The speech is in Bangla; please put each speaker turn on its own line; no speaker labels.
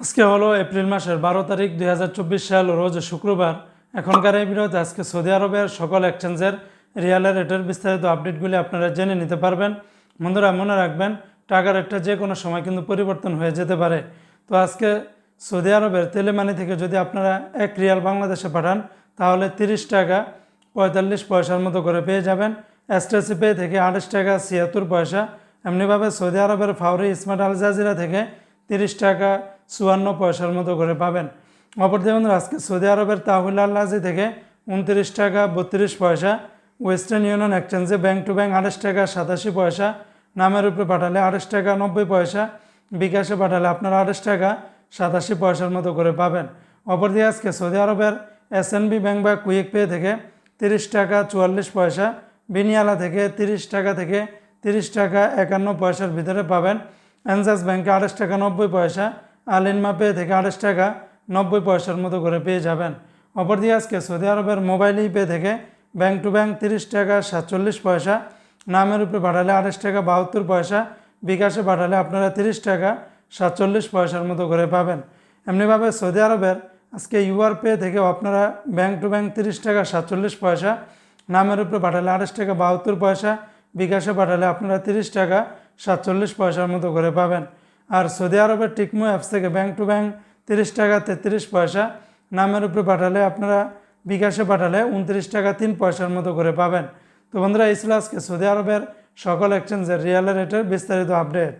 আজকে হলো এপ্রিল মাসের বারো তারিখ দুই হাজার চব্বিশ সাল, রোজ শুক্রবার। এখনকার এই ভিডিওতে আজকে সৌদি আরবের সকল এক্সচেঞ্জের রিয়ালের রেটের বিস্তারিত আপডেটগুলি আপনারা জেনে নিতে পারবেন। বন্ধুরা, মনে রাখবেন, টাকার রেটটা যে কোনো সময় কিন্তু পরিবর্তন হয়ে যেতে পারে। তো আজকে সৌদি আরবের তেলেমানি থেকে যদি আপনারা এক রিয়াল বাংলাদেশে পাঠান, তাহলে তিরিশ টাকা পঁয়তাল্লিশ পয়সার মতো করে পেয়ে যাবেন। এসটিসি পে থেকে আঠাশ টাকা ছিয়াত্তর পয়সা। এমনিভাবে সৌদি আরবের ফাউরি স্মার্ট আল জাজিরা থেকে তিরিশ টাকা চুয়ান্ন পয়সার মতো করে পাবেন। অপরদিকে বন্ধুরা, আজকে সৌদি আরবের তাহুল আল্লাজি থেকে উনত্রিশ টাকা বত্রিশ পয়সা, ওয়েস্টার্ন ইউনিয়ন এক্সচেঞ্জে ব্যাংক টু ব্যাংক আড়াইশ টাকা সাতাশি পয়সা, নামের উপরে পাঠালে আড়াইশ টাকা নব্বই পয়সা, বিকাশে পাঠালে আপনারা আড়াইশ টাকা সাতাশি পয়সার মতো করে পাবেন। অপর অপরদিকে আজকে সৌদি আরবের এসএনবি ব্যাংক বা কুইক পে থেকে তিরিশ টাকা চুয়াল্লিশ পয়সা, বিনিয়ালা থেকে তিরিশ টাকা থেকে তিরিশ টাকা একান্ন পয়সার ভিতরে পাবেন। অ্যানজাস ব্যাংকে আড়াইশ টাকা নব্বই পয়সা আলিনমা পে থেকে আঠাশ টাকা নব্বই পয়সার মতো করে পেয়ে যাবেন। অপরদিকে আজকে সৌদি আরবের মোবাইল পে থেকে ব্যাংক টু ব্যাংক তিরিশ টাকা সাতচল্লিশ পয়সা, নামের উপরে পাঠালে আঠাশ টাকা বাহাত্তর পয়সা, বিকাশে পাঠালে আপনারা তিরিশ টাকা সাতচল্লিশ পয়সার মতো করে পাবেন। এমনিভাবে সৌদি আরবের আজকে ইউআর পে থেকেও আপনারা ব্যাংক টু ব্যাংক তিরিশ টাকা সাতচল্লিশ পয়সা, নামের উপরে পাঠালে আঠাশ টাকা বাহাত্তর পয়সা, বিকাশে পাঠালে আপনারা তিরিশ টাকা সাতচল্লিশ পয়সার মতো করে পাবেন। আর সৌদি আরবের টিকমো অ্যাপস থেকে ব্যাংক টু ব্যাংক তিরিশ টাকা তেত্রিশ পয়সা নামের উপরে পাঠালে আপনারা বিকাশে পাঠালে উনত্রিশ টাকা তিন পয়সার মতো করে পাবেন। তো বন্ধুরা, এই ছিল আজকে সৌদি আরবের সকল এক্সচেঞ্জের রিয়াল রেটের বিস্তারিত আপডেট